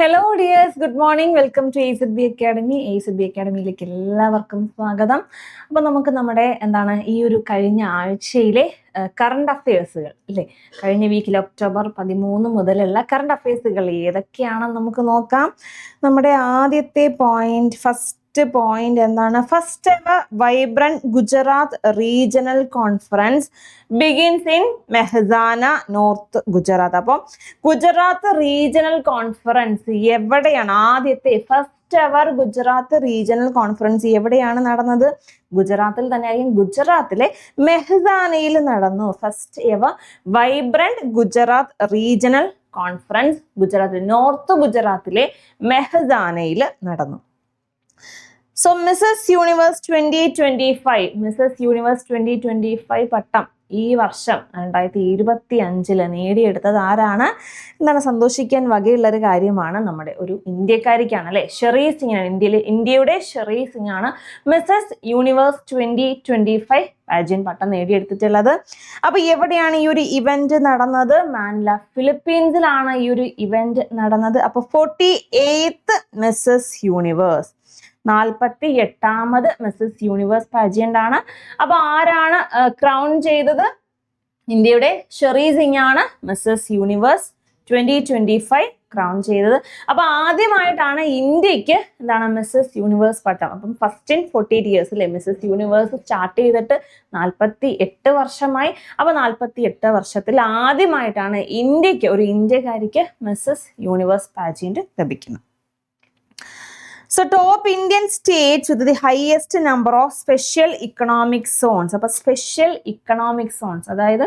Hello dears good morning welcome to A B academy A B അക്കാഡമിയിലേക്ക് എല്ലാവർക്കും സ്വാഗതം. അപ്പോൾ നമുക്ക് നമ്മുടെ എന്താണ് ഈ ഒരു കഴിഞ്ഞ ആഴ്ചയിലെ കറണ്ട് അഫയേഴ്സുകൾ അല്ലേ കഴിഞ്ഞ വീക്കിൽ ഒക്ടോബർ പതിമൂന്ന് മുതലുള്ള കറണ്ട് അഫയേഴ്സുകൾ ഏതൊക്കെയാണെന്ന് നമുക്ക് നോക്കാം. നമ്മുടെ ആദ്യത്തെ പോയിന്റ് ഫസ്റ്റ് പോയിന്റ് എന്താണ്? First ever vibrant Gujarat regional conference begins in Mehsana north Gujarat അപ്പോൾ ഗുജറാത്ത് റീജിയണൽ കോൺഫറൻസ് എവിടെയാണ്? ആദ്യത്തെ first ever Gujarat regional conference എവിടെയാണ് നടന്നത്? ഗുജറാത്തിൽ തന്നെ ആയിരിക്കും ഗുജറാത്തിലെ മെഹസാനയിൽ നടന്നു. First ever vibrant Gujarat regional conference ഗുജറാത്തിൽ നോർത്ത് ഗുജറാത്തിലെ മെഹസാനയിൽ നടന്നു. So Mrs Universe twenty twenty five Mrs Universe twenty twenty five പട്ടം ഈ വർഷം രണ്ടായിരത്തി ഇരുപത്തി അഞ്ചിൽ നേടിയെടുത്തത് ആരാണ്? എന്താണ് സന്തോഷിക്കാൻ വകയുള്ള ഒരു കാര്യമാണ് നമ്മുടെ ഒരു ഇന്ത്യക്കാരിക്കാണ് അല്ലെ? ഷെറി സിംഗ് ആണ് ഇന്ത്യയിലെ ഇന്ത്യയുടെ ഷെറി സിംഗ് ആണ് Mrs Universe twenty twenty five pageant പട്ടം നേടിയെടുത്തിട്ടുള്ളത്. അപ്പൊ എവിടെയാണ് ഈ ഒരു ഇവന്റ് നടന്നത്? മാനില ഫിലിപ്പീൻസിലാണ് ഈ ഒരു ഇവന്റ് നടന്നത്. അപ്പൊ ഫോർട്ടി എയ്ത്ത് മിസസ് യൂണിവേഴ്സ് നാൽപ്പത്തി എട്ടാമത് മിസ്സസ് യൂണിവേഴ്സ് പാജിയന്റ് ആണ് അപ്പൊ ആരാണ് ക്രൗൺ ചെയ്തത്? ഇന്ത്യയുടെ ഷെറി സിംഗ് ആണ് Mrs Universe twenty twenty five crown ചെയ്തത്. അപ്പൊ ആദ്യമായിട്ടാണ് ഇന്ത്യയ്ക്ക് എന്താണ് മിസ്സസ് യൂണിവേഴ്സ് പട്ടം. അപ്പം first in forty eight years അല്ലേ മിസ്സസ് യൂണിവേഴ്സ് സ്റ്റാർട്ട് ചെയ്തിട്ട് നാൽപ്പത്തി എട്ട് വർഷമായി. അപ്പൊ നാൽപ്പത്തി എട്ട് വർഷത്തിൽ ആദ്യമായിട്ടാണ് ഇന്ത്യയ്ക്ക് ഒരു ഇന്ത്യക്കാരിക്ക് മിസ്സസ് യൂണിവേഴ്സ് പാജിയന്റ് ലഭിക്കുന്നത്. So top Indian states with the highest number of special economic zones അപ്പൊ സ്പെഷ്യൽ ഇക്കണോമിക് സോൺസ് അതായത്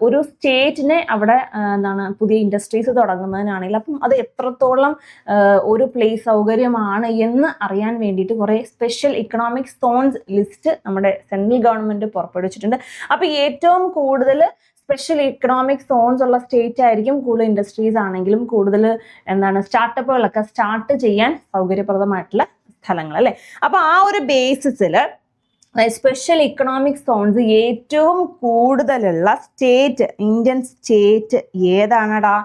ഒരു സ്റ്റേറ്റിനെ അവിടെ എന്താണ് പുതിയ ഇൻഡസ്ട്രീസ് തുടങ്ങുന്നതിനാണെങ്കിൽ അപ്പം അത് എത്രത്തോളം ഒരു പ്ലേസ് സൗകര്യമാണ് എന്ന് അറിയാൻ വേണ്ടിയിട്ട് കുറേ സ്പെഷ്യൽ ഇക്കണോമിക് സോൺസ് ലിസ്റ്റ് നമ്മുടെ സെൻട്രൽ ഗവൺമെന്റ് പുറപ്പെടുവിച്ചിട്ടുണ്ട്. അപ്പൊ ഏറ്റവും കൂടുതൽ സ്പെഷ്യൽ ഇക്കണോമിക് സോൺസ് ഉള്ള സ്റ്റേറ്റ് ആയിരിക്കും കൂടുതൽ ഇൻഡസ്ട്രീസ് ആണെങ്കിലും കൂടുതൽ എന്താണ് സ്റ്റാർട്ടപ്പുകളൊക്കെ സ്റ്റാർട്ട് ചെയ്യാൻ സൗകര്യപ്രദമായിട്ടുള്ള സ്ഥലങ്ങൾ അല്ലേ? അപ്പൊ ആ ഒരു ബേസിസിൽ സ്പെഷ്യൽ ഇക്കണോമിക് സോൺസ് ഏറ്റവും കൂടുതലുള്ള സ്റ്റേറ്റ് ഇന്ത്യൻ സ്റ്റേറ്റ് ഏതാണടാ?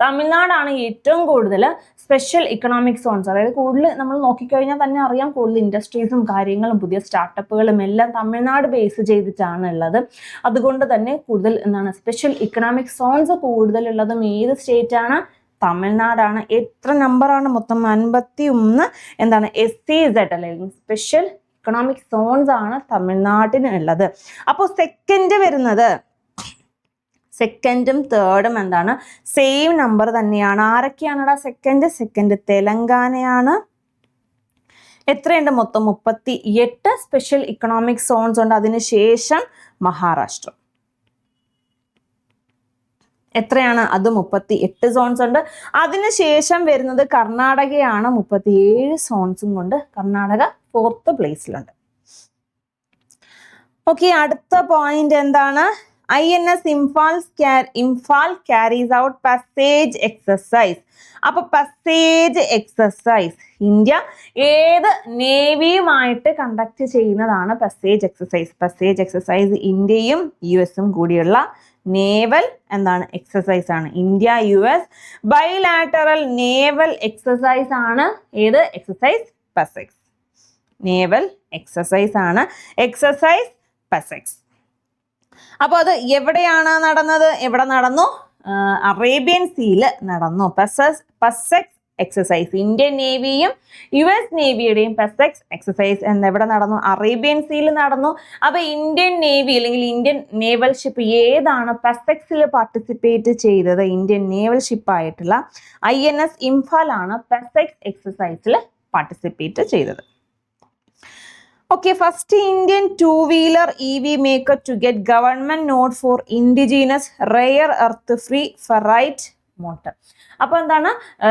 തമിഴ്നാടാണ് ഏറ്റവും കൂടുതൽ സ്പെഷ്യൽ ഇക്കണോമിക് സോൺസ് അതായത് കൂടുതൽ നമ്മൾ നോക്കിക്കഴിഞ്ഞാൽ തന്നെ അറിയാം കൂടുതൽ ഇൻഡസ്ട്രീസും കാര്യങ്ങളും പുതിയ സ്റ്റാർട്ടപ്പുകളും എല്ലാം തമിഴ്നാട് ബേസ് ചെയ്തിട്ടാണ് ഉള്ളത്. അതുകൊണ്ട് തന്നെ കൂടുതൽ എന്താണ് സ്പെഷ്യൽ ഇക്കണോമിക് സോൺസ് കൂടുതലുള്ളതും ഏത് സ്റ്റേറ്റ് ആണ്? തമിഴ്നാടാണ്. എത്ര നമ്പറാണ് മൊത്തം? അൻപത്തി ഒന്ന് എന്താണ്? എസ് സി സെഡ് അല്ലെങ്കിൽ സ്പെഷ്യൽ ഇക്കണോമിക് സോൺസ് ആണ് തമിഴ്നാട്ടിന് ഉള്ളത്. അപ്പോൾ സെക്കൻഡ് വരുന്നത് സെക്കൻഡും തേർഡും എന്താണ്? സെയിം നമ്പർ തന്നെയാണ്. ആരൊക്കെയാണടാ സെക്കൻഡ് സെക്കൻഡ് തെലങ്കാനയാണ്. എത്രയുണ്ട് മൊത്തം? മുപ്പത്തി എട്ട് സ്പെഷ്യൽ ഇക്കണോമിക് സോൺസ് ഉണ്ട് അതിനുശേഷം മഹാരാഷ്ട്ര. എത്രയാണ്? അത് മുപ്പത്തി എട്ട് സോൺസ് ഉണ്ട് അതിനുശേഷം വരുന്നത് കർണാടകയാണ്. മുപ്പത്തി ഏഴ് സോൺസും കൊണ്ട് കർണാടക ഫോർത്ത് പ്ലേസിലുണ്ട് ഓക്കെ അടുത്ത പോയിന്റ് എന്താണ്? I N S Imphal Imphal carries out passage exercise അപ്പൊ പസേജ് എക്സസൈസ് ഇന്ത്യ ഏത് നേവിയുമായിട്ട് കണ്ടക്ട് ചെയ്യുന്നതാണ് പസേജ് എക്സസൈസ് പസേജ് എക്സസൈസ് ഇന്ത്യയും യു എസും കൂടിയുള്ള നേവൽ എന്താണ്? എക്സസൈസ് ആണ്. India U S bilateral naval exercise ആണ്. ഏത്? എക്സസൈസ് പസെക്സ് നേവൽ എക്സസൈസ് ആണ്. എക്സസൈസ് പസെക്സ് അപ്പോൾ അത് എവിടെയാണ് നടന്നത്? എവിടെ നടന്നു? അറേബ്യൻ സീൽ നടന്നു. പെസസ് പസെക്സ് എക്സസൈസ് ഇന്ത്യൻ നേവിയും യു എസ് നേവിയുടെയും പെസെക്സ് എക്സസൈസ് എന്ന് എവിടെ നടന്നു? അറേബ്യൻ സീൽ നടന്നു. അപ്പോൾ ഇന്ത്യൻ നേവി അല്ലെങ്കിൽ ഇന്ത്യൻ നേവൽ ഷിപ്പ് ഏതാണ് പെസെക്സിൽ പാർട്ടിസിപ്പേറ്റ് ചെയ്തത്? ഇന്ത്യൻ നേവൽ ഷിപ്പ് ആയിട്ടുള്ള ഐ എൻ എസ് ഇംഫാലാണ് പെസെക്സ് എക്സസൈസിൽ പാർട്ടിസിപ്പേറ്റ് ചെയ്തത്. Okay first Indian two wheeler E V maker to get government nod for indigenous rare earth free ferrite motor അപ്പോൾ എന്താണ്?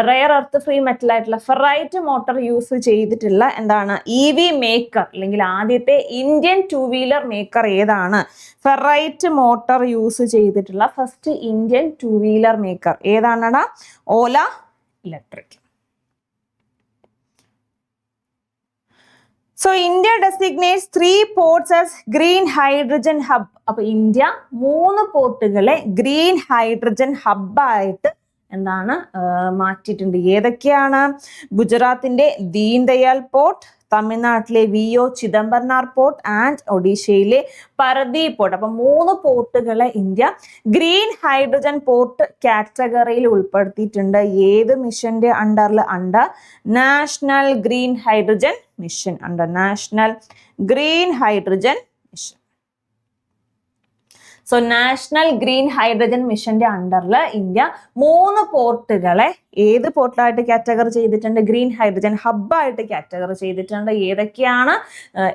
Rare earth free metal ആയിട്ടുള്ള ferrite motor use ചെയ്തിട്ടുള്ള എന്താണ്? E V maker അല്ലെങ്കിൽ ആദ്യത്തെ Indian two wheeler maker ഏതാണ്? Ferrite motor use ചെയ്തിട്ടുള്ള first Indian two wheeler maker ഏതാണടാ? Ola electric so India designates three ports as green hydrogen hub അപ്പൊ India മൂന്ന് പോർട്ടുകളെ ഗ്രീൻ ഹൈഡ്രജൻ ഹബ്ബായിട്ട് എന്താണ് മാറ്റിയിട്ടുണ്ട്. ഏതൊക്കെയാണ്? ഗുജറാത്തിന്റെ ദീൻ ദയാൽ പോർട്ട് തമിഴ്നാട്ടിലെ V O Chidambaranar port and ഒഡീഷയിലെ പരദീ പോർട്ട്. അപ്പം മൂന്ന് പോർട്ടുകളെ ഇന്ത്യ ഗ്രീൻ ഹൈഡ്രജൻ പോർട്ട് കാറ്റഗറിയിൽ ഉൾപ്പെടുത്തിയിട്ടുണ്ട്. ഏത് മിഷന്റെ അണ്ടറിൽ under national green hydrogen mission under national green hydrogen mission so national green hydrogen മിഷന്റെ അണ്ടറിൽ ഇന്ത്യ മൂന്ന് പോർട്ടുകളെ ഏത് പോർട്ടിലായിട്ട് കാറ്റഗറി ചെയ്തിട്ടുണ്ട്? ഗ്രീൻ ഹൈഡ്രജൻ ഹബ്ബായിട്ട് കാറ്റഗറി ചെയ്തിട്ടുണ്ട്. ഏതൊക്കെയാണ്?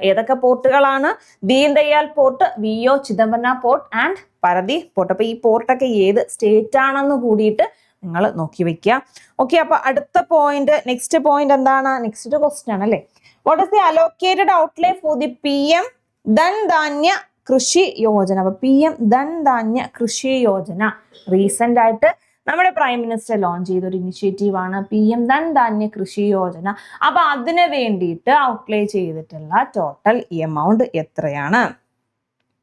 ഏതൊക്കെ പോർട്ടുകളാണ്? Deen Dayal port V O Chidambaranar port and Paradip port. അപ്പൊ ഈ പോർട്ടൊക്കെ ഏത് സ്റ്റേറ്റ് ആണെന്ന് കൂടിയിട്ട് നിങ്ങൾ നോക്കി വെക്കുക. ഓക്കെ അപ്പൊ അടുത്ത പോയിന്റ് നെക്സ്റ്റ് പോയിന്റ് എന്താണ്? നെക്സ്റ്റ് ക്വസ്റ്റ്യൻ അല്ലേ what is the allocated outlay for the P M Dhandhaanya Krishi Yojana അപ്പൊ P M Dhandhaanya Krishi Yojana recent ആയിട്ട് നമ്മുടെ പ്രൈം മിനിസ്റ്റർ ലോഞ്ച് ചെയ്ത ഒരു ഇനിഷ്യേറ്റീവ് ആണ് പി എം ധൻധാന്യ കൃഷി യോജന അപ്പൊ അതിന് വേണ്ടിയിട്ട് ഔട്ട്ലേ ചെയ്തിട്ടുള്ള ടോട്ടൽ എമൗണ്ട് എത്രയാണ്?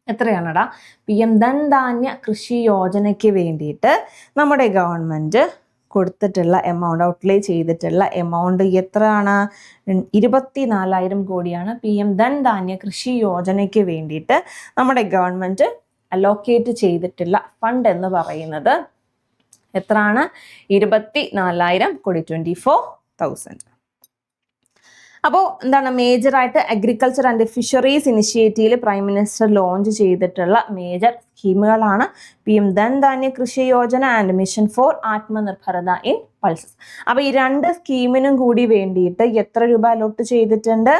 എത്രയാണടാ? പി എം ധൻധാന്യ കൃഷി യോജനയ്ക്ക് വേണ്ടിയിട്ട് നമ്മുടെ ഗവൺമെന്റ് കൊടുത്തിട്ടുള്ള എമൗണ്ട് ഔട്ട്ലേ ചെയ്തിട്ടുള്ള എമൗണ്ട് എത്രയാണ്? ഇരുപത്തി നാലായിരം കോടിയാണ്. പി എം ധൻധാന്യ കൃഷി യോജനയ്ക്ക് വേണ്ടിയിട്ട് നമ്മുടെ ഗവൺമെന്റ് അലോക്കേറ്റ് ചെയ്തിട്ടുള്ള ഫണ്ട് എന്ന് പറയുന്നത് എത്രയാണ്? ഇരുപത്തി നാലായിരം കോടി ട്വന്റി ഫോർ തൗസൻഡ് അപ്പോൾ എന്താണ് മേജറായിട്ട് അഗ്രികൾച്ചർ ആൻഡ് ഫിഷറീസ് ഇനിഷ്യേറ്റീവിൽ പ്രൈം മിനിസ്റ്റർ ലോഞ്ച് ചെയ്തിട്ടുള്ള major സ്കീമുകളാണ് P M Dhandhaanya Krishi Yojana and mission for Atmanirbharta in pulses അപ്പോൾ ഈ രണ്ട് സ്കീമിനും കൂടി വേണ്ടിയിട്ട് എത്ര രൂപ അലോട്ട് ചെയ്തിട്ടുണ്ട്?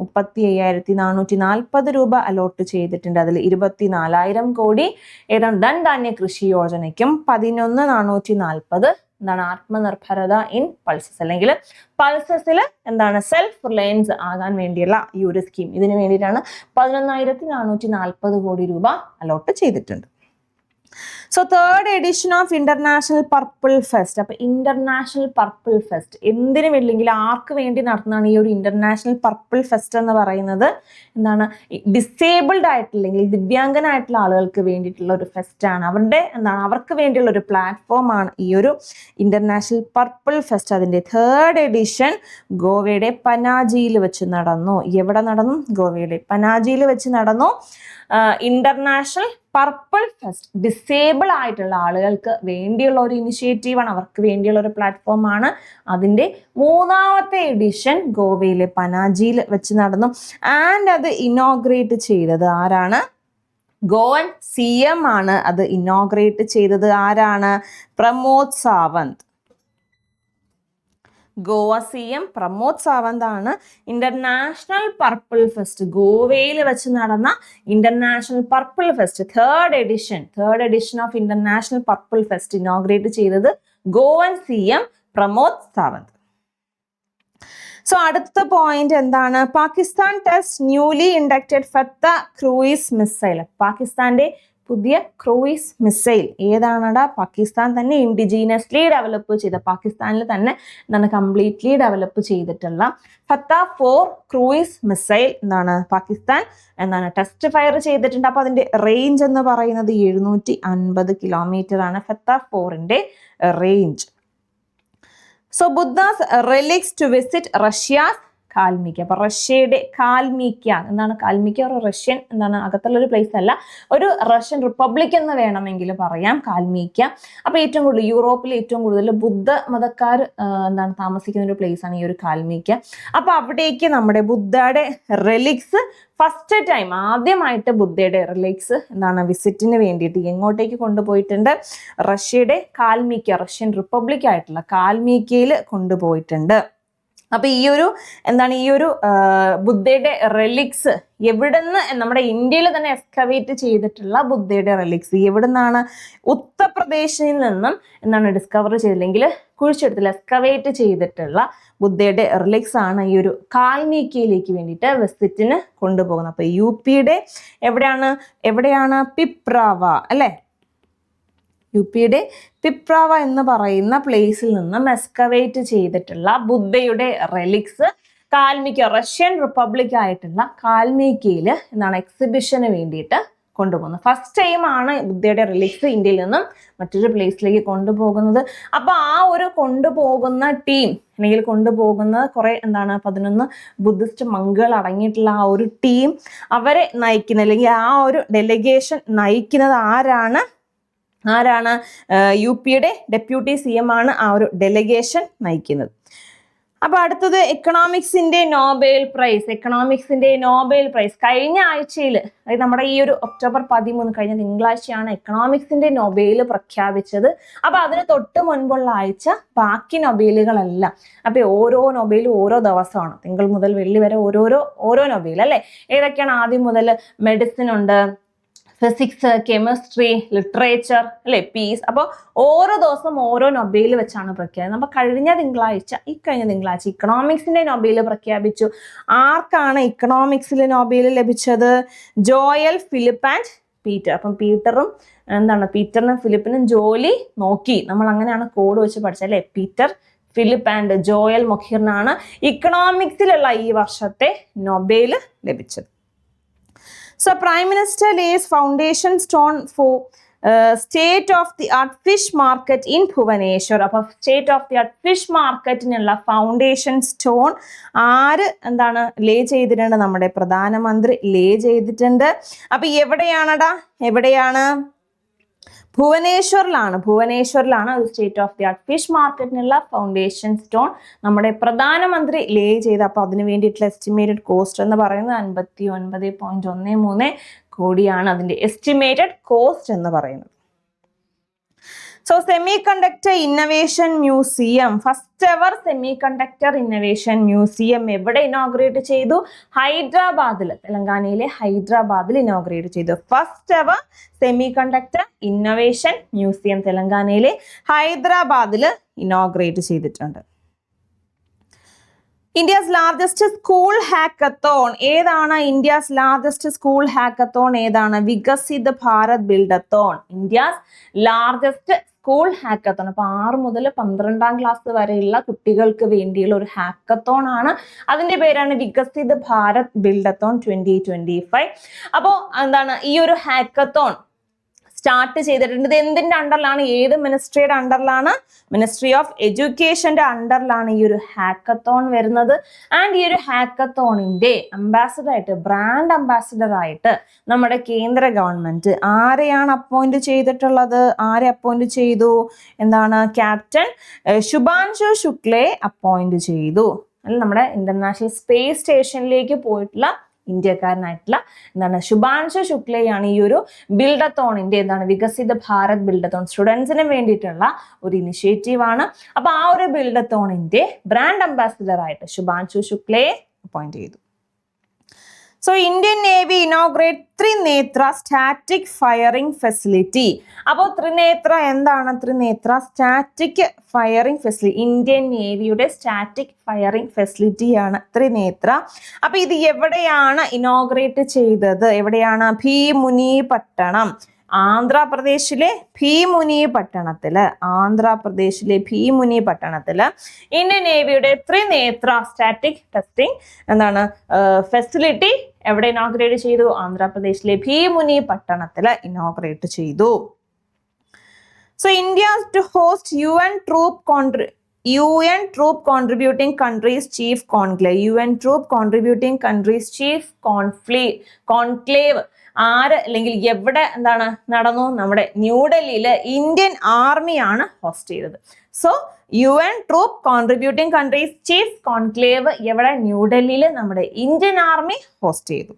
മുപ്പത്തി അയ്യായിരത്തി നാനൂറ്റി നാൽപ്പത് രൂപ അലോട്ട് ചെയ്തിട്ടുണ്ട്. അതിൽ ഇരുപത്തി നാലായിരം കോടി ഏതാണ് ധൻധാന്യ കൃഷി യോജനയ്ക്കും പതിനൊന്ന് നാനൂറ്റി നാൽപ്പത് എന്താണ് ആത്മനിർഭരത ഇൻ പൾസസ് അല്ലെങ്കിൽ പൾസസിൽ എന്താണ് സെൽഫ് റിലയൻസ് ആകാൻ വേണ്ടിയുള്ള ഈ ഒരു സ്കീം ഇതിനു വേണ്ടിയിട്ടാണ് പതിനൊന്നായിരത്തി നാനൂറ്റി നാൽപ്പത് കോടി രൂപ അലോട്ട് ചെയ്തിട്ടുണ്ട്. So third edition of international purple fest അപ്പൊ ഇന്റർനാഷണൽ പർപ്പിൾ ഫെസ്റ്റ് എന്തിനു വേണ്ടി ആർക്ക് വേണ്ടി നടത്തുന്നതാണ് ഈ ഒരു ഇന്റർനാഷണൽ പർപ്പിൾ ഫെസ്റ്റ് എന്ന് പറയുന്നത്? എന്താണ്? ഡിസേബിൾഡ് ആയിട്ടില്ലെങ്കിൽ ദിവ്യാംഗനായിട്ടുള്ള ആളുകൾക്ക് വേണ്ടിയിട്ടുള്ള ഒരു ഫെസ്റ്റ് ആണ്. അവരുടെ എന്താണ്? അവർക്ക് വേണ്ടിയുള്ള ഒരു പ്ലാറ്റ്ഫോം ആണ് ഈ ഒരു ഇന്റർനാഷണൽ പർപ്പിൾ ഫെസ്റ്റ് അതിന്റെ തേർഡ് എഡിഷൻ ഗോവയുടെ പനാജിയിൽ വെച്ച് നടന്നു. എവിടെ നടന്നു? ഗോവയുടെ പനാജിയിൽ വെച്ച് നടന്നു. ഇന്റർനാഷണൽ പർപ്പിൾ ഫെസ്റ്റ് ഡിസേബിൾ ആയിട്ടുള്ള ആളുകൾക്ക് വേണ്ടിയുള്ള ഒരു ഇനിഷ്യേറ്റീവാണ് അവർക്ക് വേണ്ടിയുള്ള ഒരു പ്ലാറ്റ്ഫോമാണ് അതിന്റെ മൂന്നാമത്തെ എഡിഷൻ ഗോവയിലെ പനാജിയിൽ വെച്ച് നടന്നു. ആൻഡ് അത് ഇനോഗ്രേറ്റ് ചെയ്തത് ആരാണ്? ഗോവൻ സി എം ആണ്. അത് ഇനോഗ്രേറ്റ് ചെയ്തത് ആരാണ്? പ്രമോദ് സാവന്ത്. ഗോവ സി എം പ്രമോദ് ആണ് ഇന്റർനാഷണൽ പർപ്പിൾ ഫെസ്റ്റ് ഗോവയിൽ വെച്ച് നടന്ന international purple fest third edition third edition of international purple fest inaugurate ചെയ്തത് Goan C M Pramod Sawant. So അടുത്ത പോയിന്റ് എന്താണ്? Pakistan test newly inducted Fatah cruise missile പാകിസ്ഥാന്റെ പുതിയ cruise missile. ഏതാണടാ? Pakistan തന്നെ indigenously develop ചെയ്ത പാകിസ്ഥാനിൽ തന്നെ എന്താണ് കംപ്ലീറ്റ്ലി ഡെവലപ്പ് ചെയ്തിട്ടുള്ള ഫത്ത ഫോർ ക്രൂയിസ് മിസൈൽ എന്താണ് പാകിസ്ഥാൻ എന്താണ് ടെസ്റ്റ് ഫയർ ചെയ്തിട്ടുണ്ട്. അപ്പോൾ അതിന്റെ റേഞ്ച് എന്ന് പറയുന്നത് എഴുന്നൂറ്റി അൻപത് കിലോമീറ്റർ ആണ് ഫത്ത ഫോറിന്റെ range so Buddha's relics to visit Russia's Kalmykia. അപ്പൊ റഷ്യയുടെ കാൽമിക്ക എന്നാണ് കാൽമിക്ക ഒരു റഷ്യൻ എന്താണ് അകത്തുള്ള ഒരു പ്ലേസ് അല്ല. ഒരു റഷ്യൻ റിപ്പബ്ലിക് എന്ന് വേണമെങ്കിൽ പറയാം കാൽമിക്ക. അപ്പൊ ഏറ്റവും കൂടുതൽ യൂറോപ്പിൽ ഏറ്റവും കൂടുതൽ ബുദ്ധ മതക്കാർ എന്താണ് താമസിക്കുന്ന ഒരു പ്ലേസ് ആണ് ഈ ഒരു കാൽമിക്ക. അപ്പൊ അവിടേക്ക് നമ്മുടെ ബുദ്ധയുടെ റിലിക്സ് ഫസ്റ്റ് ടൈം ആദ്യമായിട്ട് ബുദ്ധയുടെ റിലിക്സ് എന്താണ് വിസിറ്റിന് വേണ്ടിയിട്ട് എങ്ങോട്ടേക്ക് കൊണ്ടുപോയിട്ടുണ്ട്. റഷ്യയുടെ കാൽമിക്ക റഷ്യൻ റിപ്പബ്ലിക് ആയിട്ടുള്ള കാൽമിക്കയിൽ കൊണ്ടുപോയിട്ടുണ്ട്. അപ്പൊ ഈ ഒരു എന്താണ് ഈ ഒരു ബുദ്ധയുടെ റെലിക്സ് എവിടുന്ന് നമ്മുടെ ഇന്ത്യയിൽ തന്നെ എക്സ്കവേറ്റ് ചെയ്തിട്ടുള്ള ബുദ്ധയുടെ റെലിക്സ് എവിടുന്നാണ് ഉത്തർപ്രദേശിൽ നിന്നും എന്താണ് ഡിസ്കവർ ചെയ്തില്ലെങ്കിൽ കുഴിച്ചെടുത്തിൽ എക്സ്കവേറ്റ് ചെയ്തിട്ടുള്ള ബുദ്ധയുടെ റിലിക്സ് ആണ് ഈ ഒരു കാൽമീക്കയിലേക്ക് വേണ്ടിയിട്ട് വെസ്തിറ്റിന് കൊണ്ടുപോകുന്നത്. അപ്പൊ യു പിയുടെ എവിടെയാണ് എവിടെയാണ് പിപ്രാവ അല്ലെ? യു പിയുടെ പിപ്രാവ എന്ന് പറയുന്ന പ്ലേസിൽ നിന്നും എസ്കവേറ്റ് ചെയ്തിട്ടുള്ള ബുദ്ധയുടെ റെലിക്സ് കാൽമിക്ക റഷ്യൻ റിപ്പബ്ലിക് ആയിട്ടുള്ള കാൽമീക്കയിൽ എന്താണ് എക്സിബിഷന് വേണ്ടിയിട്ട് കൊണ്ടുപോകുന്നത്. ഫസ്റ്റ് ടൈം ആണ് ബുദ്ധയുടെ റിലീക്സ് ഇന്ത്യയിൽ നിന്നും മറ്റൊരു പ്ലേസിലേക്ക് കൊണ്ടുപോകുന്നത്. അപ്പോൾ ആ ഒരു കൊണ്ടുപോകുന്ന ടീം അല്ലെങ്കിൽ കൊണ്ടുപോകുന്ന കുറെ എന്താണ് പതിനൊന്ന് ബുദ്ധിസ്റ്റ് മങ്കുകൾ അടങ്ങിയിട്ടുള്ള ആ ഒരു ടീം അവരെ നയിക്കുന്ന അല്ലെങ്കിൽ ആ ഒരു ഡെലിഗേഷൻ നയിക്കുന്നത് ആരാണ്? ആരാണ്? യു പിയുടെ ഡെപ്യൂട്ടി സി എം ആണ് ആ ഒരു ഡെലിഗേഷൻ നയിക്കുന്നത്. അപ്പൊ അടുത്തത് എക്കണോമിക്സിന്റെ നോബൽ പ്രൈസ് എക്കണോമിക്സിന്റെ നോബൽ പ്രൈസ് കഴിഞ്ഞ ആഴ്ചയിൽ അതായത് നമ്മുടെ ഈ ഒരു ഒക്ടോബർ പതിമൂന്ന് കഴിഞ്ഞ തിങ്കളാഴ്ചയാണ് എക്കണോമിക്സിന്റെ നോബേൽ പ്രഖ്യാപിച്ചത്. അപ്പൊ അതിന് തൊട്ട് മുൻപുള്ള ആഴ്ച ബാക്കി നൊബേലുകളല്ല അപ്പൊ ഓരോ നൊബേലും ഓരോ ദിവസമാണ്. തിങ്കൾ മുതൽ വെള്ളി വരെ ഓരോരോ ഓരോ നൊബേൽ അല്ലെ? ഏതൊക്കെയാണ് ആദ്യം മുതൽ മെഡിസിൻ ഉണ്ട്? ഫിസിക്സ് കെമിസ്ട്രി ലിറ്ററേച്ചർ അല്ലെ? പീസ് അപ്പോൾ ഓരോ ദിവസം ഓരോ നൊബേൽ വെച്ചാണ് പ്രഖ്യാപിച്ചത്. അപ്പോൾ കഴിഞ്ഞ തിങ്കളാഴ്ച ഈ കഴിഞ്ഞ തിങ്കളാഴ്ച ഇക്കണോമിക്സിന്റെ നൊബേൽ പ്രഖ്യാപിച്ചു. ആർക്കാണ് ഇക്കണോമിക്സിൽ നൊബേൽ ലഭിച്ചത്? Joel Philippe and Peter. അപ്പം പീറ്ററും എന്താണ് പീറ്ററിനും ഫിലിപ്പിനും ജോലി നോക്കി. നമ്മൾ അങ്ങനെയാണ് കോഡ് വെച്ച് പഠിച്ചത് അല്ലേ? പീറ്റർ ഫിലിപ്പ് ആൻഡ് ജോയൽ മൊഹീറിനാണ് ഇക്കണോമിക്സിലുള്ള ഈ വർഷത്തെ നൊബേൽ ലഭിച്ചത്. So Prime Minister lays foundation stone for uh, state of the fish market in Bhubaneswar അപ്പോൾ state of the art fish മാർക്കറ്റിനുള്ള foundation stone ആര് എന്താണ് ലേ ചെയ്തിട്ടുണ്ട്? നമ്മുടെ പ്രധാനമന്ത്രി ലേ ചെയ്തിട്ടുണ്ട്. അപ്പൊ എവിടെയാണടാ? എവിടെയാണ്? ഭുവനേശ്വറിലാണ്. ഭുവനേശ്വറിലാണ് ഒരു state of the art fish മാർക്കറ്റിനുള്ള foundation stone നമ്മുടെ പ്രധാനമന്ത്രി ലേ ചെയ്ത. അപ്പോൾ അതിന് വേണ്ടിയിട്ടുള്ള എസ്റ്റിമേറ്റഡ് കോസ്റ്റ് എന്ന് പറയുന്നത് അൻപത്തി ഒൻപത് പോയിന്റ് ഒന്ന് മൂന്ന് കോടിയാണ് അതിന്റെ എസ്റ്റിമേറ്റഡ് കോസ്റ്റ് എന്ന് പറയുന്നത്. So semiconductor innovation museum first ever semiconductor innovation museum എവിടെ ഇനോഗ്രേറ്റ് ചെയ്തു? ഹൈദരാബാദിൽ തെലങ്കാനയിലെ ഹൈദരാബാദിൽ ഇനോഗ്രേറ്റ് ചെയ്തു. First ever semiconductor innovation museum തെലങ്കാനയിലെ ഹൈദരാബാദിൽ ഇനോഗ്രേറ്റ് ചെയ്തിട്ടുണ്ട്. ഇന്ത്യസ് ലാർജസ്റ്റ് സ്കൂൾ ഹാക്കത്തോൺ ഏതാണ് ഇന്ത്യസ് ലാർജസ്റ്റ് സ്കൂൾ ഹാക്കത്തോൺ ഏതാണ്? Viksit Bharat buildathon India's largest school hackathon അപ്പൊ ആറ് മുതൽ പന്ത്രണ്ടാം ക്ലാസ് വരെയുള്ള കുട്ടികൾക്ക് വേണ്ടിയുള്ള ഒരു ഹാക്കത്തോൺ ആണ്. അതിന്റെ പേരാണ് Viksit Bharat buildathon twenty twenty five അപ്പോൾ എന്താണ് ഈ ഒരു ഹാക്കത്തോൺ സ്റ്റാർട്ട് ചെയ്തിട്ടുണ്ട്. ഇത് എന്തിന്റെ അണ്ടറിലാണ് ഏത് മിനിസ്ട്രിയുടെ അണ്ടറിലാണ് മിനിസ്ട്രി ഓഫ് എഡ്യൂക്കേഷന്റെ അണ്ടറിലാണ് ഈ ഒരു ഹാക്കത്തോൺ വരുന്നത്. ആൻഡ് ഈ ഒരു ഹാക്കത്തോണിന്റെ അംബാസഡർ ആയിട്ട് ബ്രാൻഡ് അംബാസഡർ ആയിട്ട് നമ്മുടെ കേന്ദ്ര ഗവൺമെന്റ് ആരെയാണ് അപ്പോയിന്റ് ചെയ്തിട്ടുള്ളത്? ആരെ അപ്പോയിന്റ് ചെയ്തു? എന്താണ്? ക്യാപ്റ്റൻ ശുഭാൻഷു ശുക്ലയെ അപ്പോയിന്റ് ചെയ്തു. അല്ല നമ്മുടെ ഇന്റർനാഷണൽ സ്പേസ് സ്റ്റേഷനിലേക്ക് പോയിട്ടുള്ള ഇന്ത്യക്കാരനായിട്ടുള്ള എന്താണ് ശുഭാംശു ശുക്ലയാണ് ഈ ഒരു ബിൽഡത്തോണിന്റെ എന്താണ് വികസിത ഭാരത് ബിൽഡത്തോൺ സ്റ്റുഡൻസിന് വേണ്ടിയിട്ടുള്ള ഒരു ഇനിഷ്യേറ്റീവ് ആണ്. അപ്പൊ ആ ഒരു ബിൽഡത്തോണിന്റെ ബ്രാൻഡ് അംബാസിഡർ ആയിട്ട് ശുഭാംശു ശുക്ലയെ അപ്പോയിന്റ് ചെയ്തു. So Indian navy inaugurate Trinetra static firing facility അപ്പോൾ ത്രിനേത്ര എന്താണ് Trinetra static firing facility Indian നേവിയുടെ static firing ഫെസിലിറ്റിയാണ് ത്രിനേത്ര അപ്പൊ ഇത് എവിടെയാണ് ഇനോഗ്രേറ്റ് ചെയ്തത്? എവിടെയാണ്? ഭീമുനി പട്ടണം ആന്ധ്രാപ്രദേശിലെ ഭീമുനി പട്ടണത്തിൽ ആന്ധ്രാപ്രദേശിലെ ഭീമുനി പട്ടണത്തിൽ ഇന്ത്യൻ നേവിയുടെ ത്രിനേത്ര സ്റ്റാറ്റിക് ടെസ്റ്റിംഗ് എന്താണ് ഫെസിലിറ്റി എവിടെ ഇനോഗ്രേറ്റ് ചെയ്തു? ആന്ധ്രാപ്രദേശിലെ ഭീമുനി പട്ടണത്തിൽ ഇനോഗ്രേറ്റ് ചെയ്തു. So India to host U N troop contrary U N troop contributing countries chief conclave U N troop contributing countries chief കോൺഫ്ലി conclave ആര് അല്ലെങ്കിൽ എവിടെ എന്താണ് നടന്നു? നമ്മുടെ ന്യൂഡൽഹിയിൽ ഇന്ത്യൻ ആർമിയാണ് ഹോസ്റ്റ് ചെയ്തത്. So U N troop contributing countries chief conclave എവിടെ ന്യൂഡൽഹിയിൽ നമ്മുടെ ഇന്ത്യൻ ആർമി ഹോസ്റ്റ് ചെയ്തു.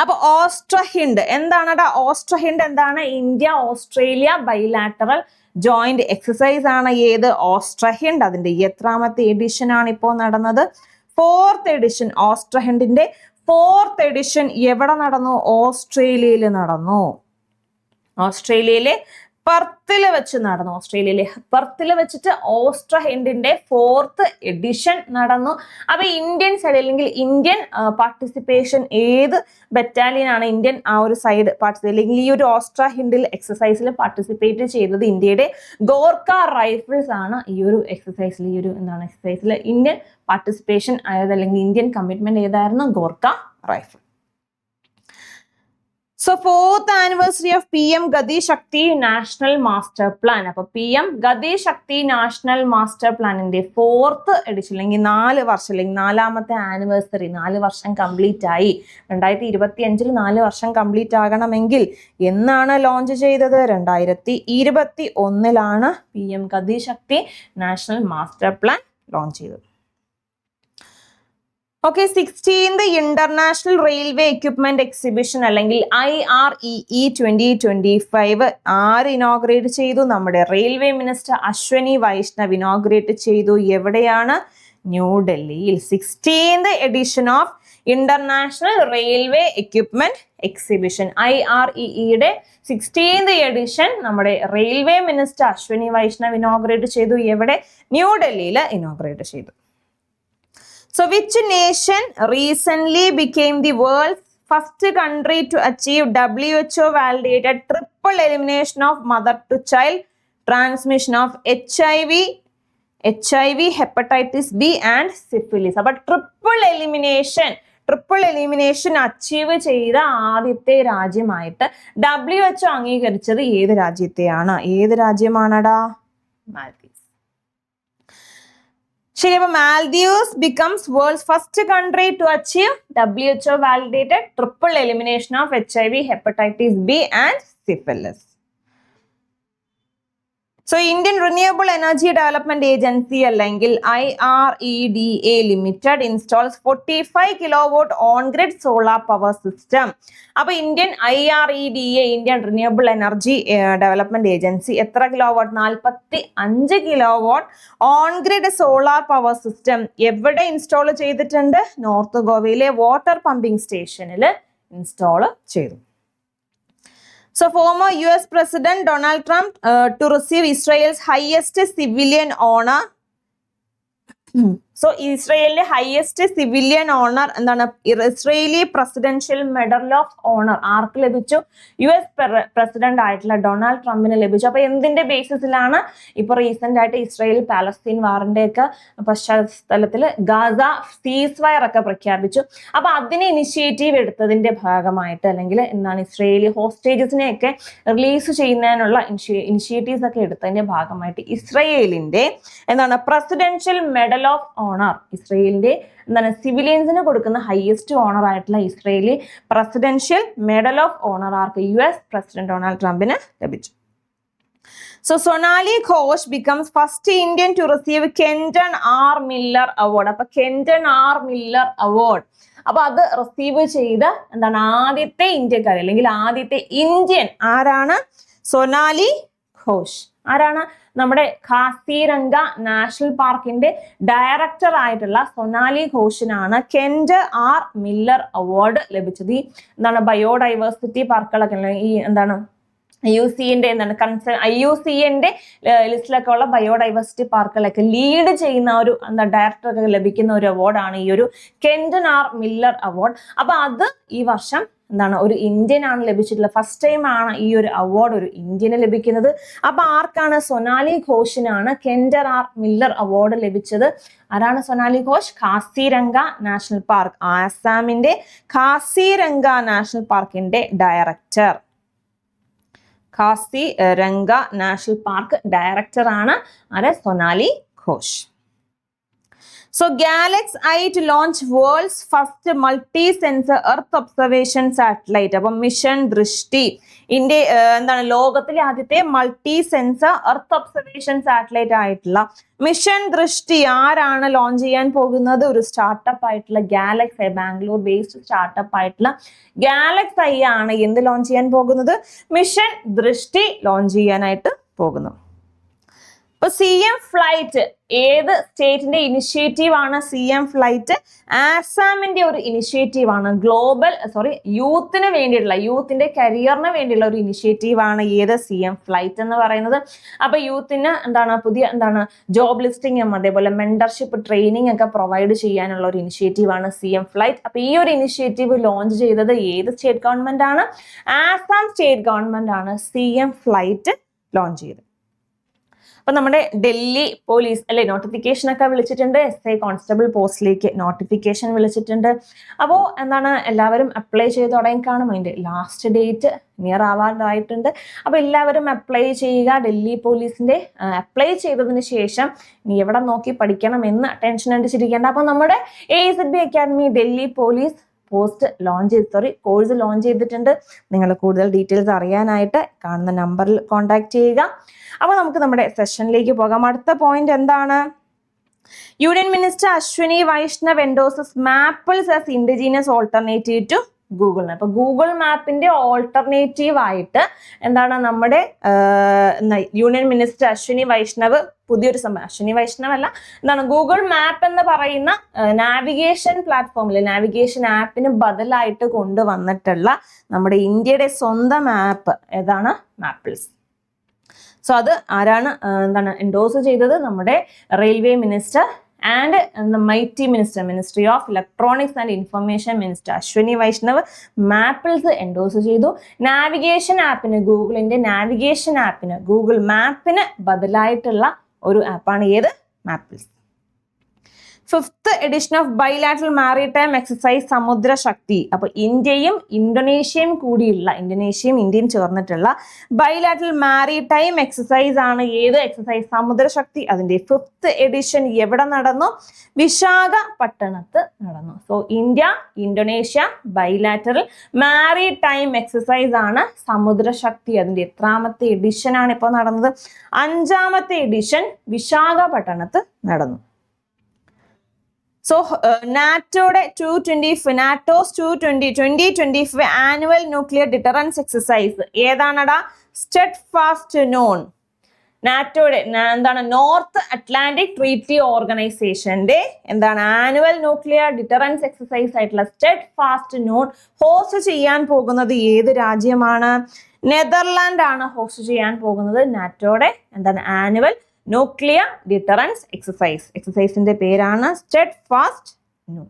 അപ്പൊ ഓസ്ട്രഹിൻഡ് എന്താണ് ഓസ്ട്രഹിൻഡ് എന്താണ്? India Australia bilateral joint exercise ആണ് ഏത്? ഓസ്ട്രഹിൻഡ് അതിന്റെ എത്രാമത്തെ എഡിഷൻ ആണ് ഇപ്പോൾ നടന്നത്? ഫോർത്ത് എഡിഷൻ ഓസ്ട്രഹിൻഡിന്റെ ഫോർത്ത് എഡിഷൻ എവിടെ നടന്നു? ഓസ്ട്രേലിയയിൽ നടന്നു. ഓസ്ട്രേലിയയിലെ പെർത്തിൽ വെച്ച് നടന്നു ഓസ്ട്രേലിയയിലെ. പെർത്തിൽ വെച്ചിട്ട് ഓസ്ട്ര ഹെൻഡിന്റെ ഫോർത്ത് എഡിഷൻ നടന്നു. അപ്പൊ ഇന്ത്യൻ സൈഡ് അല്ലെങ്കിൽ ഇന്ത്യൻ പാർട്ടിസിപ്പേഷൻ ഏത് ബറ്റാലിയൻ ആണ് ഇന്ത്യൻ ആ ഒരു സൈഡ് പാർട്ടിസിപ്പേറ്റ് അല്ലെങ്കിൽ ഈ ഒരു ഓസ്ട്ര ഹിൻഡിൽ എക്സസൈസിൽ പാർട്ടിസിപ്പേറ്റ് ചെയ്തത് ഇന്ത്യയുടെ ഗോർക്ക റൈഫിൾസ് ആണ് ഈ ഒരു എക്സസൈസിൽ ഈ ഒരു എന്താണ് എക്സസൈസിൽ ഇന്ത്യൻ പാർട്ടിസിപ്പേഷൻ ആയത് അല്ലെങ്കിൽ ഇന്ത്യൻ കമ്മിറ്റ്മെന്റ് ഏതായിരുന്നു? Gorkha rifle so fourth anniversary of P M Gati Shakti national master plan അപ്പൊ P M Gati Shakti national master പ്ലാനിന്റെ fourth edition അല്ലെങ്കിൽ നാല് വർഷം അല്ലെങ്കിൽ നാലാമത്തെ ആനിവേഴ്സറി നാല് വർഷം കംപ്ലീറ്റ് ആയി. രണ്ടായിരത്തി ഇരുപത്തി അഞ്ചിൽ നാല് വർഷം കംപ്ലീറ്റ് ആകണമെങ്കിൽ എന്നാണ് ലോഞ്ച് ചെയ്തത്? രണ്ടായിരത്തി ഇരുപത്തി ഒന്നിലാണ് P M Gati Shakti national master plan launch ചെയ്തത്. Okay sixteenth international railway equipment exhibition അല്ലെങ്കിൽ I R E E twenty twenty five ആര് ഇനോഗ്രേറ്റ് ചെയ്തു? നമ്മുടെ railway minister Ashwini Vaishnaw inaugurate ചെയ്തു. എവിടെയാണ്? ന്യൂഡൽഹിയിൽ sixteenth edition of international railway equipment exhibition I R ഇയുടെ sixteenth edition നമ്മുടെ railway minister Ashwini Vaishnaw inaugurate ചെയ്തു. എവിടെ? ന്യൂഡൽഹിയിൽ ഇനോഗ്രേറ്റ് ചെയ്തു. So, which nation recently became the world's first country to achieve WHO validated triple elimination of mother to child transmission of HIV, HIV, hepatitis B, and syphilis? അപ്പൊ triple elimination triple elimination achieve ചെയ്ത ആദ്യത്തെ രാജ്യമായിട്ട് W H അംഗീകരിച്ചത് ഏത് രാജ്യത്തെയാണ് ഏത് രാജ്യമാണടാ ശരി അപ്പൊ Maldives becomes world's first country to achieve W H O validated triple elimination of H I V hepatitis B and syphilis so Indian renewable energy development agency അല്ലെങ്കിൽ I R E D A limited installs forty five kilowatt on grid solar power system അപ്പൊ Indian I R E D A Indian renewable energy development agency എത്ര kilowatt നാൽപ്പത്തി അഞ്ച് kilowatt on grid solar power system എവിടെ install ചെയ്തിട്ടുണ്ട്? North ഗോവയിലെ water pumping സ്റ്റേഷനിൽ install ചെയ്തു. So, former US President Donald Trump uh, to receive Israel's highest civilian honor. So ഇസ്രയേലിലെ highest civilian honour എന്താണ്? Israeli presidential medal of honour ആർക്ക് ലഭിച്ചു? U S president ആയിട്ടുള്ള Donald ട്രംപിന് ലഭിച്ചു. അപ്പൊ എന്തിന്റെ ബേസിസിലാണ് ഇപ്പൊ റീസെന്റ് ആയിട്ട് ഇസ്രയേൽ പാലസ്തീൻ വാറിന്റെ ഒക്കെ പശ്ചാത്തലത്തിൽ ഗാസ സീസ് വയർ ഒക്കെ പ്രഖ്യാപിച്ചു. അപ്പൊ അതിനെ ഇനിഷ്യേറ്റീവ് എടുത്തതിന്റെ ഭാഗമായിട്ട് അല്ലെങ്കിൽ എന്താണ് ഇസ്രയേലി ഹോസ്റ്റേജസിനെ ഒക്കെ റിലീസ് ചെയ്യുന്നതിനുള്ള ഇനിഷ്യേറ്റീവ്സ് ഒക്കെ എടുത്തതിന്റെ ഭാഗമായിട്ട് ഇസ്രയേലിന്റെ എന്താണ്? Presidential medal of honour. ഇസ്രയേലിന്റെ എന്താണ് സിവിലിയൻസിന് കൊടുക്കുന്ന ഹയസ്റ്റ് ഓണർ ആയിട്ടുള്ള Israeli presidential medal of honour arc U S president Donald ട്രംപിന് ലഭിച്ചു. So Sonali Ghosh becomes first Indian to receive Kenton R Miller award അപ്പൊ കെന്റൺ ആർ മില്ലർ അവാർഡ് അപ്പൊ അത് റിസീവ് ചെയ്ത എന്താണ് ആദ്യത്തെ ഇന്ത്യക്കാരി അല്ലെങ്കിൽ ആദ്യത്തെ ഇന്ത്യൻ ആരാണ്? സൊനാലി ഘോഷ്. ആരാണ്? നമ്മുടെ ഖാസിരംഗ നാഷണൽ പാർക്കിന്റെ ഡയറക്ടർ ആയിട്ടുള്ള സൊനാലി ഘോഷിനാണ് കെൻഡ് ആർ മില്ലർ അവാർഡ് ലഭിച്ചത്. ഈ എന്താണ് ബയോഡൈവേഴ്സിറ്റി പാർക്കുകളൊക്കെ ഈ എന്താണ് ഐ യു സിന്റെ എന്താണ് കൺസേൺ ഐ യു സിന്റെ ലിസ്റ്റിലൊക്കെ ഉള്ള ബയോഡൈവേഴ്സിറ്റി പാർക്കുകളൊക്കെ ലീഡ് ചെയ്യുന്ന ഒരു എന്താ ഡയറക്ടർക്ക് ലഭിക്കുന്ന ഒരു അവാർഡാണ് ഈ ഒരു കെൻഡൻ ആർ മില്ലർ അവാർഡ് അപ്പൊ അത് ഈ വർഷം എന്താണ് ഒരു ഇന്ത്യൻ ആണ് ലഭിച്ചിട്ടുള്ളത്. ഫസ്റ്റ് ടൈം ആണ് ഈ ഒരു അവാർഡ് ഒരു ഇന്ത്യന് ലഭിക്കുന്നത്. അപ്പൊ ആർക്കാണ് സൊനാലി ഘോഷിനാണ് കെൻഡർ ആർ മില്ലർ അവാർഡ് ലഭിച്ചത്? ആരാണ് സൊനാലി ഘോഷ്? കാസിരംഗ നാഷണൽ പാർക്ക് ആസാമിന്റെ കാസിരംഗ നാഷണൽ പാർക്കിന്റെ director Kaziranga national park director ആണ് ആര്? Sonali Ghosh. So GalaxEye to launch world's first multi sensor earth observation satellite അപ്പം മിഷൻ ദൃഷ്ടി. ഇന്ത്യ എന്താണ് ലോകത്തിലെ ആദ്യത്തെ multi sensor earth observation satellite ആയിട്ടുള്ള മിഷൻ ദൃഷ്ടി ആരാണ് ലോഞ്ച് ചെയ്യാൻ പോകുന്നത്? ഒരു സ്റ്റാർട്ടപ്പ് ആയിട്ടുള്ള ഗാലക്സ് ഐ ബാംഗ്ലൂർ ബേസ്ഡ് സ്റ്റാർട്ടപ്പ് ആയിട്ടുള്ള ഗാലക്സ് ഐ ആണ് എന്ത് ലോഞ്ച് ചെയ്യാൻ പോകുന്നത്? മിഷൻ ദൃഷ്ടി ലോഞ്ച് ചെയ്യാനായിട്ട് പോകുന്നു ഇപ്പൊ സി എം ഫ്ലൈറ്റ് ഏത് സ്റ്റേറ്റിന്റെ ഇനിഷ്യേറ്റീവ് ആണ് സി എം ഫ്ലൈറ്റ് ആസാമിന്റെ ഒരു ഇനിഷ്യേറ്റീവ് ആണ്. ഗ്ലോബൽ സോറി യൂത്തിന് വേണ്ടിയിട്ടുള്ള യൂത്തിന്റെ കരിയറിന് വേണ്ടിയുള്ള ഒരു ഇനിഷ്യേറ്റീവ് ആണ് ഏത് സി എം ഫ്ലൈറ്റ് എന്ന് പറയുന്നത്. അപ്പൊ യൂത്തിന് എന്താണ് പുതിയ എന്താണ് ജോബ് ലിസ്റ്റിംഗും അതേപോലെ മെന്റർഷിപ്പ് ട്രെയിനിങ് ഒക്കെ പ്രൊവൈഡ് ചെയ്യാനുള്ള ഒരു ഇനിഷ്യേറ്റീവ് ആണ് സി എം ഫ്ലൈറ്റ് അപ്പൊ ഈ ഒരു ഇനിഷ്യേറ്റീവ് ലോഞ്ച് ചെയ്തത് ഏത് സ്റ്റേറ്റ് ഗവൺമെന്റ് ആണ്? ആസാം സ്റ്റേറ്റ് ഗവൺമെന്റ് ആണ് സി എം ഫ്ലൈറ്റ് ലോഞ്ച് ചെയ്തത്. അപ്പൊ നമ്മുടെ ഡൽഹി പോലീസ് അല്ലെ നോട്ടിഫിക്കേഷൻ ഒക്കെ വിളിച്ചിട്ടുണ്ട്. എസ് ഐ കോൺസ്റ്റബിൾ പോസ്റ്റിലേക്ക് നോട്ടിഫിക്കേഷൻ വിളിച്ചിട്ടുണ്ട്. അപ്പോൾ എന്താണ് എല്ലാവരും അപ്ലൈ ചെയ്ത് തുടങ്ങി കാണും അതിന്റെ ലാസ്റ്റ് ഡേറ്റ് നിയർ ആവാറായിട്ടുണ്ട് അപ്പോൾ എല്ലാവരും അപ്ലൈ ചെയ്യുക. ഡൽഹി പോലീസിന്റെ അപ്ലൈ ചെയ്തതിന് ശേഷം നീ എവിടെ നോക്കി പഠിക്കണം എന്ന് ടെൻഷൻ അടിച്ചിരിക്കേണ്ട. അപ്പോൾ നമ്മുടെ A S B academy Delhi police post launch ചെയ്ത് സോറി കോഴ്സ് ലോഞ്ച് ചെയ്തിട്ടുണ്ട്. നിങ്ങൾ കൂടുതൽ ഡീറ്റെയിൽസ് അറിയാനായിട്ട് കാണുന്ന നമ്പറിൽ കോൺടാക്ട് ചെയ്യുക. അപ്പോൾ നമുക്ക് നമ്മുടെ സെഷനിലേക്ക് പോകാം. അടുത്ത പോയിന്റ് എന്താണ്? Union minister Ashwini Vaishnaw endorses Mappls as indigenous alternative to Google അപ്പൊ ഗൂഗിൾ മാപ്പിന്റെ ഓൾട്ടർനേറ്റീവ് ആയിട്ട് എന്താണ് നമ്മുടെ യൂണിയൻ മിനിസ്റ്റർ അശ്വിനി വൈഷ്ണവ് പുതിയൊരു സംഭവം അശ്വിനി വൈഷ്ണവ് അല്ല എന്താണ് ഗൂഗിൾ മാപ്പ് എന്ന് പറയുന്ന നാവിഗേഷൻ പ്ലാറ്റ്ഫോമിൽ നാവിഗേഷൻ ആപ്പിന് ബദലായിട്ട് കൊണ്ടുവന്നിട്ടുള്ള നമ്മുടെ ഇന്ത്യയുടെ സ്വന്തം ആപ്പ് ഏതാണ്? മാപ്പിൾസ്. സോ അത് ആരാണ് എന്താണ് എൻഡോസ് ചെയ്തത്? നമ്മുടെ railway minister and MeitY minister ministry of electronics and information minister Ashwini Vaishnaw Mappls endorse ചെയ്തു. നാവിഗേഷൻ ആപ്പിന് ഗൂഗിളിന്റെ നാവിഗേഷൻ ആപ്പിന് ഗൂഗിൾ മാപ്പിന് ബദലായിട്ടുള്ള ഒരു ആപ്പാണ് ഏത്? Mappls fifth edition of bilateral maritime exercise Samudra Shakti. അപ്പൊ ഇന്ത്യയും ഇന്തോനേഷ്യയും കൂടിയുള്ള ഇന്തോനേഷ്യയും ഇന്ത്യയും ചേർന്നിട്ടുള്ള ബൈലാറ്ററൽ മാരിടൈം എക്സസൈസ് ആണ് ഏത് എക്സസൈസ്? സമുദ്ര ശക്തി. അതിന്റെ ഫിഫ്ത്ത് എഡിഷൻ എവിടെ നടന്നു? വിശാഖപട്ടണത്ത് നടന്നു. So India Indonesia bilateral maritime exercise ആണ് സമുദ്ര ശക്തി. അതിന്റെ എത്രാമത്തെ എഡിഷൻ ആണ് ഇപ്പോൾ നടന്നത്? അഞ്ചാമത്തെ എഡിഷൻ വിശാഖപട്ടണത്ത് നടന്നു. So നാറ്റോയുടെ two twenty NATO's two twenty twenty twenty five annual nuclear deterrence exercise ഏതാണടാ? സ്റ്റെഡ് fast non നാറ്റോയുടെ എന്താണ്? നോർത്ത് അറ്റ്ലാന്റിക് ട്രീറ്റി ഓർഗനൈസേഷന്റെ എന്താണ്? ആനുവൽ ന്യൂക്ലിയർ ഡിറ്ററൻസ് എക്സസൈസ് ആയിട്ടുള്ള സ്റ്റെഡ് ഫാസ്റ്റ് നോൺ ഹോസ്റ്റ് ചെയ്യാൻ പോകുന്നത് ഏത് രാജ്യമാണ്? നെതർലാൻഡ് ആണ് ഹോസ്റ്റ് ചെയ്യാൻ പോകുന്നത് നാറ്റോയുടെ എന്താണ്? ആനുവൽ ന്യൂക്ലിയർ ഡിറ്ററൻസ് എക്സസൈസ് എക്സസൈസിന്റെ പേരാണ് Steadfast Noon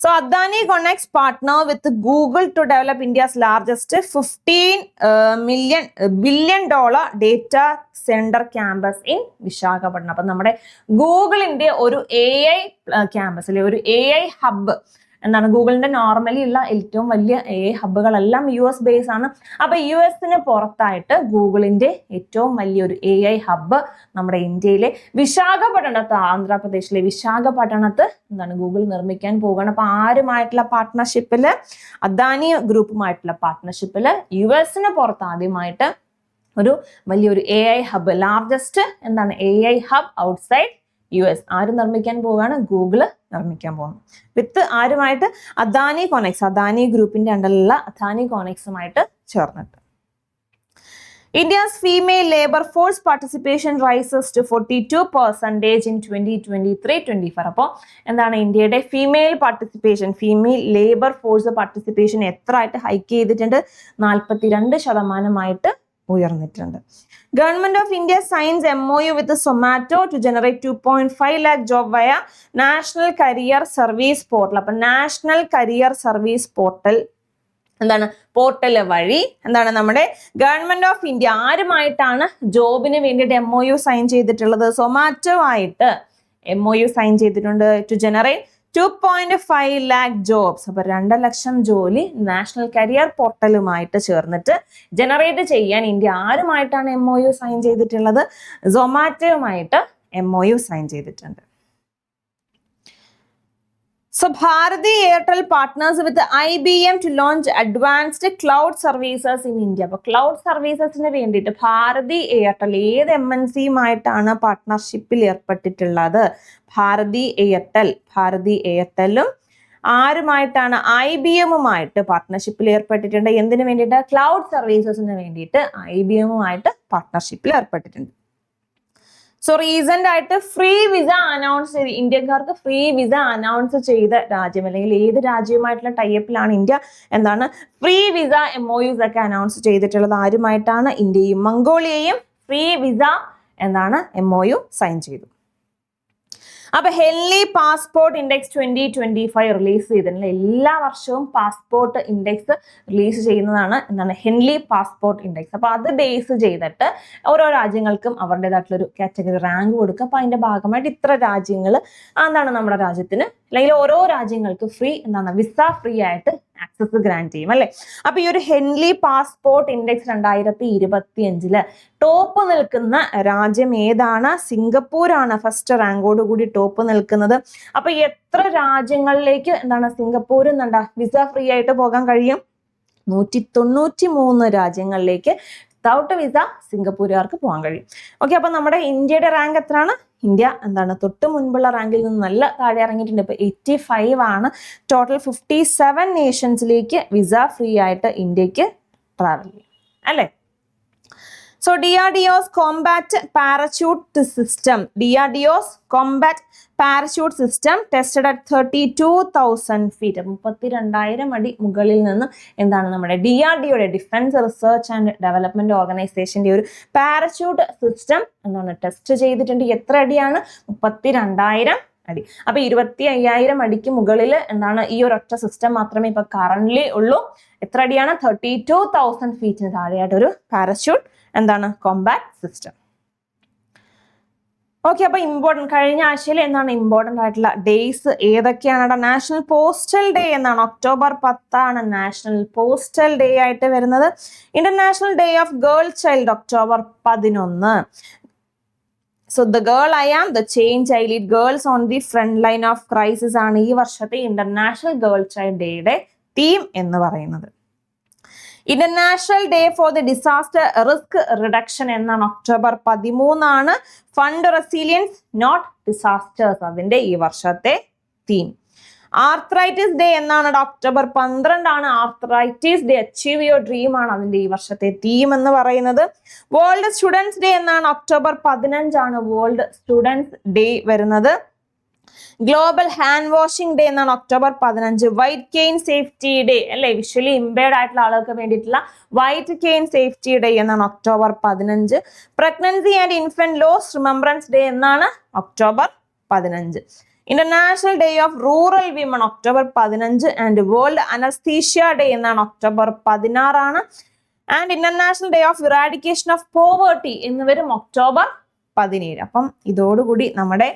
so Adani ConneX partner with Google to develop India's largest fifteen million billion dollar data centre campus in Visakhapatnam അപ്പം നമ്മുടെ ഗൂഗിളിന്റെ ഒരു എ ഐ ക്യാമ്പസ് അല്ലെ ഒരു എ ഐ ഹബ്ബ് എന്താണ് ഗൂഗിളിന്റെ നോർമലി ഉള്ള ഏറ്റവും വലിയ എ ഹബ്ബുകളെല്ലാം യു എസ് ബേസ് ആണ്. അപ്പൊ യു എസിന് പുറത്തായിട്ട് ഗൂഗിളിന്റെ ഏറ്റവും വലിയൊരു എ ഐ ഹബ്ബ് നമ്മുടെ ഇന്ത്യയിലെ വിശാഖപട്ടണത്ത് ആന്ധ്രാപ്രദേശിലെ വിശാഖപട്ടണത്ത് എന്താണ് ഗൂഗിൾ നിർമ്മിക്കാൻ പോവുകയാണ്. അപ്പൊ ആരുമായിട്ടുള്ള പാർട്ട്ണർഷിപ്പിൽ അദാനി ഗ്രൂപ്പുമായിട്ടുള്ള പാർട്ട്ണർഷിപ്പിൽ യു എസിന് പുറത്ത് ആദ്യമായിട്ട് ഒരു വലിയൊരു എ ഐ ഹബ്ബ് ലാർജസ്റ്റ് എന്താണ് A I hub outside U S ആര് നിർമ്മിക്കാൻ പോവുകയാണ്? ഗൂഗിൾ നിർമ്മിക്കാൻ പോകുന്നു വിത്ത് ആരുമായിട്ട്? അദാനി കോണെക്സ് അദാനി ഗ്രൂപ്പിന്റെ അണ്ടറിലുള്ള അദാനി കോണെക്സുമായിട്ട് ചേർന്നിട്ട്. India's female labour force participation rises to forty two percentage in twenty twenty three twenty four അപ്പോൾ എന്താണ് ഇന്ത്യയുടെ female participation female labour force participation എത്ര ആയിട്ട് ഹൈക്ക് ചെയ്തിട്ടുണ്ട്? നാൽപ്പത്തി രണ്ട് ശതമാനമായിട്ട് ഉയർന്നിട്ടുണ്ട്. Government of India signs M O U with Zomato to generate two point five lakh job via national career service portal അപ്പൊ നാഷണൽ കരിയർ സർവീസ് പോർട്ടൽ എന്താണ്? Portal വഴി എന്താണ് നമ്മുടെ ഗവൺമെന്റ് ഓഫ് ഇന്ത്യ ആരുമായിട്ടാണ് ജോബിന് വേണ്ടിയിട്ട് എം ഒ യു സൈൻ ചെയ്തിട്ടുള്ളത്? സൊമാറ്റോ ആയിട്ട് M O U sign ചെയ്തിട്ടുണ്ട് to generate two point five lakh jobs അപ്പൊ രണ്ട് ലക്ഷം ജോലി നാഷണൽ കരിയർ പോർട്ടലുമായിട്ട് ചേർന്നിട്ട് ജനറേറ്റ് ചെയ്യാൻ ഇന്ത്യ ആരുമായിട്ടാണ് എം ഒ യു സൈൻ ചെയ്തിട്ടുള്ളത്? സൊമാറ്റോയുമായിട്ട് എം ഒ യു സൈൻ ചെയ്തിട്ടുണ്ട്. So Bharti Airtel partners with I B M to launch advanced cloud services in India അപ്പൊ ക്ലൗഡ് സർവീസസിന് വേണ്ടിയിട്ട് ഭാരതി എയർടെൽ ഏത് എം എൻ സിയുമായിട്ടാണ് പാർട്ട്ണർഷിപ്പിൽ ഏർപ്പെട്ടിട്ടുള്ളത്? ഭാരതി എയർടെൽ ഭാരതി എയർടെല്ലും ആരുമായിട്ടാണ് ഐ ബി എമ്മുമായിട്ട് പാർട്ട്ണർഷിപ്പിൽ ഏർപ്പെട്ടിട്ടുണ്ട്? എന്തിനു വേണ്ടിയിട്ട്? ക്ലൗഡ് സർവീസസിന് വേണ്ടിയിട്ട് ഐ ബി എമ്മുമായിട്ട് പാർട്ട്ണർഷിപ്പിൽ ഏർപ്പെട്ടിട്ടുണ്ട്. സോ റീസെന്റ് ആയിട്ട് ഫ്രീ വിസ അനൗൺസ് ചെയ്ത് ഇന്ത്യക്കാർക്ക് ഫ്രീ വിസ അനൗൺസ് ചെയ്ത രാജ്യം അല്ലെങ്കിൽ ഏത് രാജ്യവുമായിട്ടുള്ള ടൈപ്പിലാണ് ഇന്ത്യ എന്താണ് free visa M O U's ഒക്കെ അനൗൺസ് ചെയ്തിട്ടുള്ളത്. ആരുമായിട്ടാണ് ഇന്ത്യയും മംഗോളിയയും ഫ്രീ വിസ എന്നാണ് എം ഒ യു സൈൻ ചെയ്തു അപ്പൊ Henley passport index twenty twenty five release ചെയ്തിട്ടുണ്ട്. എല്ലാ വർഷവും പാസ്പോർട്ട് ഇൻഡെക്സ് റിലീസ് ചെയ്യുന്നതാണ് എന്താണ് ഹെൻലി പാസ്പോർട്ട് ഇൻഡെക്സ് അപ്പൊ അത് ബേസ് ചെയ്തിട്ട് ഓരോ രാജ്യങ്ങൾക്കും അവരുടേതായിട്ടുള്ള ഒരു കാറ്റഗറി റാങ്ക് കൊടുക്കുക. അപ്പൊ അതിന്റെ ഭാഗമായിട്ട് ഇത്ര രാജ്യങ്ങൾ എന്താണ് നമ്മുടെ രാജ്യത്തിന്? അല്ലെങ്കിൽ ഓരോ രാജ്യങ്ങൾക്ക് ഫ്രീ എന്താണ് വിസ ഫ്രീ ആയിട്ട് ആക്സസ് ഗ്രാൻഡ് ചെയ്യും അല്ലെ? അപ്പൊ ഈ ഒരു ഹെൻലി പാസ്പോർട്ട് ഇൻഡെക്സ് രണ്ടായിരത്തി ഇരുപത്തി അഞ്ചിൽ ടോപ്പ് നിൽക്കുന്ന രാജ്യം ഏതാണ്? സിംഗപ്പൂരാണ് ഫസ്റ്റ് റാങ്കോട് കൂടി ടോപ്പ് നിൽക്കുന്നത്. അപ്പൊ എത്ര രാജ്യങ്ങളിലേക്ക് എന്താണ് സിംഗപ്പൂർ എന്താ? വിസ ഫ്രീ ആയിട്ട് പോകാൻ കഴിയും? നൂറ്റി തൊണ്ണൂറ്റി മൂന്ന് രാജ്യങ്ങളിലേക്ക് വിസ സിംഗപ്പൂരുകാർക്ക് പോകാൻ കഴിയും. ഓക്കെ അപ്പൊ നമ്മുടെ ഇന്ത്യയുടെ റാങ്ക് എത്രയാണ്? ഇന്ത്യ എന്താണ് തൊട്ട് മുൻപുള്ള റാങ്കിൽ നിന്ന് നല്ല താഴെ ഇറങ്ങിയിട്ടുണ്ട്. ഇപ്പൊ എയ്റ്റി ഫൈവ് ആണ്. ടോട്ടൽ ഫിഫ്റ്റി സെവൻ നേഷൻസിലേക്ക് വിസ ഫ്രീ ആയിട്ട് ഇന്ത്യയ്ക്ക് ട്രാവൽ ചെയ്യും. അല്ലേ? So D R D O's combat parachute system D R D O's combat parachute system tested at thirty two thousand feet മുപ്പത്തി രണ്ടായിരം അടി മുകളിൽ നിന്ന് എന്താണ് നമ്മുടെ ഡി ആർ ഡി ഒയുടെ ഡിഫൻസ് റിസർച്ച് ആൻഡ് ഡെവലപ്മെന്റ് ഓർഗനൈസേഷന്റെ ഒരു പാരച്യൂട്ട് സിസ്റ്റം എന്താണ് ടെസ്റ്റ് ചെയ്തിട്ടുണ്ട്. എത്ര അടിയാണ്? മുപ്പത്തി രണ്ടായിരം അടി. അപ്പൊ ഇരുപത്തി അയ്യായിരം അടിക്ക് മുകളിൽ എന്താണ് ഈ ഒരു ഒറ്റ സിസ്റ്റം മാത്രമേ ഇപ്പൊ കറന്റ് ഉള്ളൂ. എത്ര അടിയാണ്? തേർട്ടി ടു തൗസൻഡ് ഫീറ്റിന് താഴെയായിട്ട് ഒരു പാരഷൂട്ട് എന്താണ്? കോമ്പാക്ട് സിസ്റ്റം ഓക്കെ അപ്പൊ ഇമ്പോർട്ടന്റ് കഴിഞ്ഞ ആഴ്ചയിൽ എന്താണ് ഇമ്പോർട്ടന്റ് ആയിട്ടുള്ള ഡേയ്സ് ഏതൊക്കെയാണ് നാഷണൽ പോസ്റ്റൽ ഡേ എന്നാണ്. ഒക്ടോബർ പത്താണ് നാഷണൽ പോസ്റ്റൽ ഡേ ആയിട്ട് വരുന്നത്. International day of girl child October പതിനൊന്ന്. So the girl I am the change I lead girls on the front line of crisis ആണ് ഈ വർഷത്തെ ഇന്റർനാഷണൽ ഗേൾ ചൈൽഡ് ഡേയുടെ theme എന്ന് പറയുന്നത്. International day for the disaster risk reduction എന്നാണ് October പതിമൂന്നാണ് fund resilience not disasters അതിന്റെ ഈ വർഷത്തെ തീം ആർത്രൈറ്റിസ് ഡേ എന്നാണ് ഒക്ടോബർ പന്ത്രണ്ടാണ് arthritis day achieve your dream ആണ് അതിന്റെ ഈ വർഷത്തെ തീം എന്ന് പറയുന്നത്. വേൾഡ് സ്റ്റുഡൻസ് ഡേ എന്നാണ് ഒക്ടോബർ പതിനഞ്ചാണ് വേൾഡ് സ്റ്റുഡൻസ് ഡേ വരുന്നത്. ഗ്ലോബൽ ഹാൻഡ് വാഷിംഗ് ഡേ എന്നാണ് ഒക്ടോബർ പതിനഞ്ച്. വൈറ്റ് കെയിൻ സേഫ്റ്റി ഡേ അല്ലെ? വിഷ്വലി ഇമ്പേർഡ് ആയിട്ടുള്ള ആളുകൾക്ക് വേണ്ടിയിട്ടുള്ള വൈറ്റ് കെയിൻ സേഫ്റ്റി ഡേ എന്നാണ് ഒക്ടോബർ പതിനഞ്ച്. Pregnancy and infant loss remembrance day എന്നാണ് ഒക്ടോബർ പതിനഞ്ച്. International day of rural women October പതിനഞ്ച് ആൻഡ് വേൾഡ് അനസ്തീഷ്യ ഡേ എന്നാണ് October പതിനാറാണ്. And international day of eradication of poverty എന്നിവരും ഒക്ടോബർ പതിനേഴ്. അപ്പം ഇതോടുകൂടി നമ്മുടെ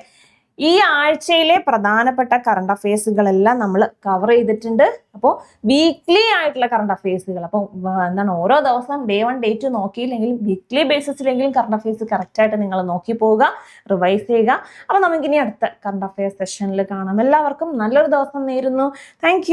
ഈ ആഴ്ചയിലെ പ്രധാനപ്പെട്ട കറണ്ട് അഫയേഴ്സുകളെല്ലാം നമ്മൾ കവർ ചെയ്തിട്ടുണ്ട്. അപ്പോൾ വീക്ക്ലി ആയിട്ടുള്ള കറണ്ട് അഫയേഴ്സുകൾ അപ്പോൾ എന്താണ് ഓരോ ദിവസം ഡേ വൺ ഡേ ടു നോക്കിയില്ലെങ്കിലും വീക്ക്ലി ബേസിസിലെങ്കിലും കറണ്ട് അഫയേഴ്സ് കറക്റ്റായിട്ട് നിങ്ങൾ നോക്കി പോവുക റിവൈസ് ചെയ്യുക. അപ്പോൾ നമുക്കിനി അടുത്ത കറണ്ട് അഫയേഴ്സ് സെഷനിൽ കാണാം. എല്ലാവർക്കും നല്ലൊരു ദിവസം നേരുന്നു. താങ്ക്